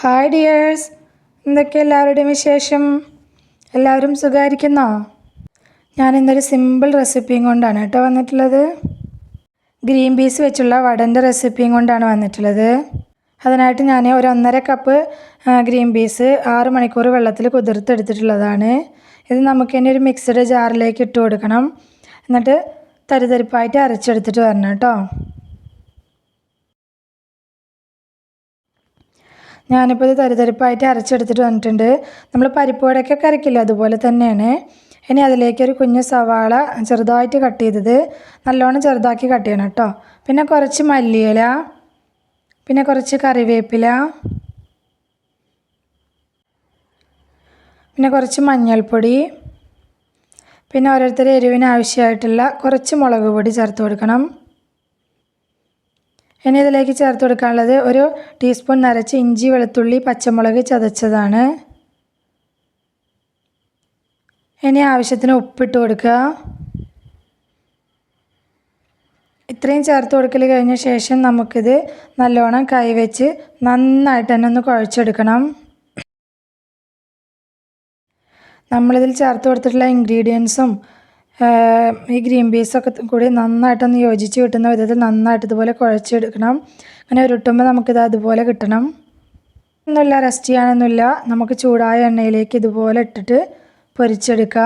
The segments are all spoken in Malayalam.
ഹായ് ഡിയേഴ്സ് എന്തൊക്കെ എല്ലാവരുടെയും വിശേഷം? എല്ലാവരും സുഖമായിരിക്കുന്നോ ഞാൻ ഇന്നൊരു സിമ്പിൾ റെസിപ്പിയും കൊണ്ടാണ് കേട്ടോ വന്നിട്ടുള്ളത്. ഗ്രീൻ പീസ് വെച്ചുള്ള വടന്റെ റെസിപ്പിയും കൊണ്ടാണ് വന്നിട്ടുള്ളത്. അതിനായിട്ട് ഞാൻ ഒരു ഒന്നര കപ്പ് ഗ്രീൻ പീസ് ആറ് മണിക്കൂർ വെള്ളത്തിൽ കുതിർത്തെടുത്തിട്ടുള്ളതാണ്. ഇത് നമുക്ക് തന്നെ ഒരു മിക്സഡ് ജാറിലേക്ക് ഇട്ട് കൊടുക്കണം. എന്നിട്ട് തരിതരിപ്പായിട്ട് അരച്ചെടുത്തിട്ട് വരണം കേട്ടോ. ഞാനിപ്പോൾ ഇത് തരിതരിപ്പായിട്ട് അരച്ചെടുത്തിട്ട് വന്നിട്ടുണ്ട്. നമ്മൾ പരിപ്പ് വടക്കൊക്കെ അരക്കില്ല അതുപോലെ തന്നെയാണ്. ഇനി അതിലേക്ക് ഒരു കുഞ്ഞു സവാള ചെറുതായിട്ട് കട്ട് ചെയ്തത്. നല്ലോണം ചെറുതാക്കി കട്ട് ചെയ്യണം കേട്ടോ. പിന്നെ കുറച്ച് മല്ലിയില പിന്നെ കുറച്ച് കറിവേപ്പില പിന്നെ കുറച്ച് മഞ്ഞൾപ്പൊടി പിന്നെ ഓരോരുത്തരുടെ എരിവിന് ആവശ്യമായിട്ടുള്ള കുറച്ച് മുളക് പൊടി ചേർത്ത് കൊടുക്കണം. ഇനി ഇതിലേക്ക് ചേർത്ത് കൊടുക്കാനുള്ളത് ഒരു ടീസ്പൂൺ നിറച്ച് ഇഞ്ചി വെളുത്തുള്ളി പച്ചമുളക് ചതച്ചതാണ്. ഇനി ആവശ്യത്തിന് ഉപ്പിട്ട് കൊടുക്കുക. ഇത്രയും ചേർത്ത് കൊടുക്കൽ കഴിഞ്ഞ ശേഷം നമുക്കിത് നല്ലോണം കൈവച്ച് നന്നായിട്ട് തന്നെ ഒന്ന് കുഴച്ചെടുക്കണം. നമ്മളിതിൽ ചേർത്ത് കൊടുത്തിട്ടുള്ള ഇൻഗ്രീഡിയൻസും ഈ ഗ്രീൻ പീസൊക്കെ കൂടി നന്നായിട്ടൊന്ന് യോജിച്ച് കിട്ടുന്ന വിധത്തിൽ നന്നായിട്ട് ഇതുപോലെ കുഴച്ചെടുക്കണം. അങ്ങനെ ഉരുട്ടുമ്പോൾ നമുക്കിത് അതുപോലെ കിട്ടണം. ഒന്നുമില്ല റെസ്റ്റ് ചെയ്യാനൊന്നുമില്ല. നമുക്ക് ചൂടായ എണ്ണയിലേക്ക് ഇതുപോലെ ഇട്ടിട്ട് പൊരിച്ചെടുക്കുക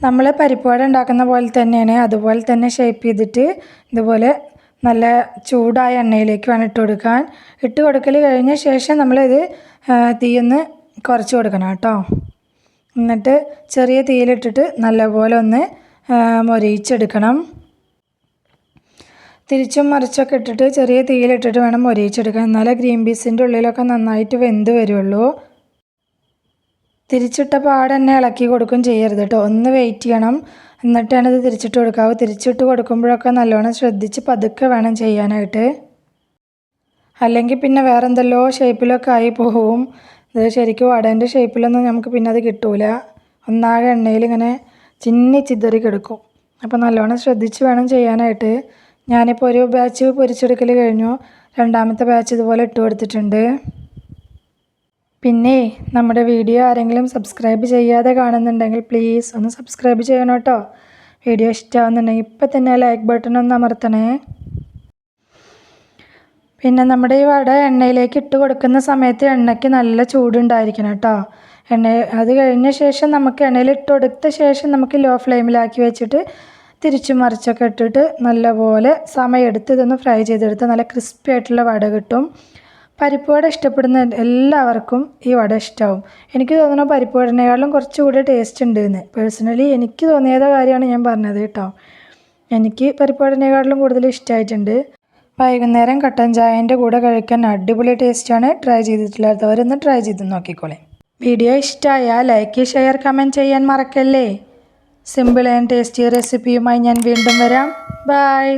നമ്മൾ പരിപ്പുവട ഉണ്ടാക്കുന്ന പോലെ തന്നെയാണ്. അതുപോലെ തന്നെ ഷേപ്പ് ചെയ്തിട്ട് ഇതുപോലെ നല്ല ചൂടായ എണ്ണയിലേക്ക് വേണം ഇട്ട് കൊടുക്കാൻ. ഇട്ട് കൊടുക്കൽ കഴിഞ്ഞ ശേഷം നമ്മളിത് തീയൊന്ന് കുറച്ച് കൊടുക്കണം കേട്ടോ. എന്നിട്ട് ചെറിയ തീയിലിട്ടിട്ട് നല്ലപോലെ ഒന്ന് മൊരയിച്ചെടുക്കണം. തിരിച്ചും മറിച്ചൊക്കെ ഇട്ടിട്ട് ചെറിയ തീയിലിട്ടിട്ട് വേണം മൊരിയിച്ചെടുക്കാൻ. എന്നാലേ ഗ്രീൻ പീസിന്റെ ഉള്ളിലൊക്കെ നന്നായിട്ട് വെന്ത് വരുള്ളൂ. തിരിച്ചിട്ട പാടെ തന്നെ ഇളക്കി കൊടുക്കും ചെയ്യരുത് കേട്ടോ. ഒന്ന് വെയിറ്റ് ചെയ്യണം. എന്നിട്ടാണ് ഇത് തിരിച്ചിട്ട് കൊടുക്കാവൂ തിരിച്ചിട്ട് കൊടുക്കുമ്പോഴൊക്കെ നല്ലോണം ശ്രദ്ധിച്ച് പതുക്കെ വേണം ചെയ്യാനായിട്ട്. അല്ലെങ്കിൽ പിന്നെ വേറെ ഷേപ്പിലൊക്കെ ആയി പോവും. ഇത് ശരിക്കും വടേന്റെ ഷേപ്പിലൊന്നും നമുക്ക് പിന്നെ അത് കിട്ടൂല. ഒന്നാകെ എണ്ണയിൽ ഇങ്ങനെ ചിന്നി ചിതറി കിടക്കും. അപ്പോൾ നല്ലോണം ശ്രദ്ധിച്ച് വേണം ചെയ്യാനായിട്ട്. ഞാനിപ്പോൾ ഒരു ബാച്ച് പൊരിച്ചെടുക്കൽ കഴിഞ്ഞു. രണ്ടാമത്തെ ബാച്ച് ഇതുപോലെ ഇട്ട് കൊടുത്തിട്ടുണ്ട്. പിന്നെ നമ്മുടെ വീഡിയോ ആരെങ്കിലും സബ്സ്ക്രൈബ് ചെയ്യാതെ കാണുന്നുണ്ടെങ്കിൽ പ്ലീസ് ഒന്ന് സബ്സ്ക്രൈബ് ചെയ്യണം കേട്ടോ. വീഡിയോ ഇഷ്ടമാവുന്നുണ്ടെങ്കിൽ ഇപ്പം തന്നെ ലൈക്ക് ബട്ടൺ ഒന്ന് അമർത്തണേ. പിന്നെ നമ്മുടെ ഈ വട എണ്ണയിലേക്ക് ഇട്ട് കൊടുക്കുന്ന സമയത്ത് എണ്ണയ്ക്ക് നല്ല ചൂടുണ്ടായിരിക്കണം കേട്ടോ. എണ്ണ അത് കഴിഞ്ഞ ശേഷം നമുക്ക് എണ്ണയിൽ ഇട്ട് കൊടുത്ത ശേഷം നമുക്ക് ലോ ഫ്ലെയിമിലാക്കി വെച്ചിട്ട് തിരിച്ചു മറിച്ചൊക്കെ ഇട്ടിട്ട് നല്ലപോലെ സമയമെടുത്ത് ഇതൊന്ന് ഫ്രൈ ചെയ്തെടുത്ത് നല്ല ക്രിസ്പി ആയിട്ടുള്ള വട കിട്ടും. പരിപ്പ് വട ഇഷ്ടപ്പെടുന്ന എല്ലാവർക്കും ഈ വട ഇഷ്ടമാവും എനിക്ക് തോന്നുന്നു പരിപ്പ് വടനേക്കാളും കുറച്ചുകൂടി ടേസ്റ്റ് ഉണ്ട് എന്ന്. പേഴ്സണലി എനിക്ക് തോന്നിയത് കാര്യമാണ് ഞാൻ പറഞ്ഞത് കേട്ടോ. എനിക്ക് പരിപ്പ് വടനേക്കാളും കൂടുതൽ ഇഷ്ടമായിട്ടുണ്ട് വൈകുന്നേരം കട്ടൻ ചായന്റെ കൂടെ കഴിക്കാൻ അടിപൊളി ടേസ്റ്റാണ്. ട്രൈ ചെയ്തിട്ടില്ലാത്തവരൊന്ന് ട്രൈ ചെയ്ത് നോക്കിക്കോളേ. വീഡിയോ ഇഷ്ടമായാൽ ലൈക്ക് ഷെയർ കമന്റ് ചെയ്യാൻ മറക്കല്ലേ? സിമ്പിൾ ആൻഡ് ടേസ്റ്റി റെസിപ്പിയുമായി ഞാൻ വീണ്ടും വരാം. ബൈ.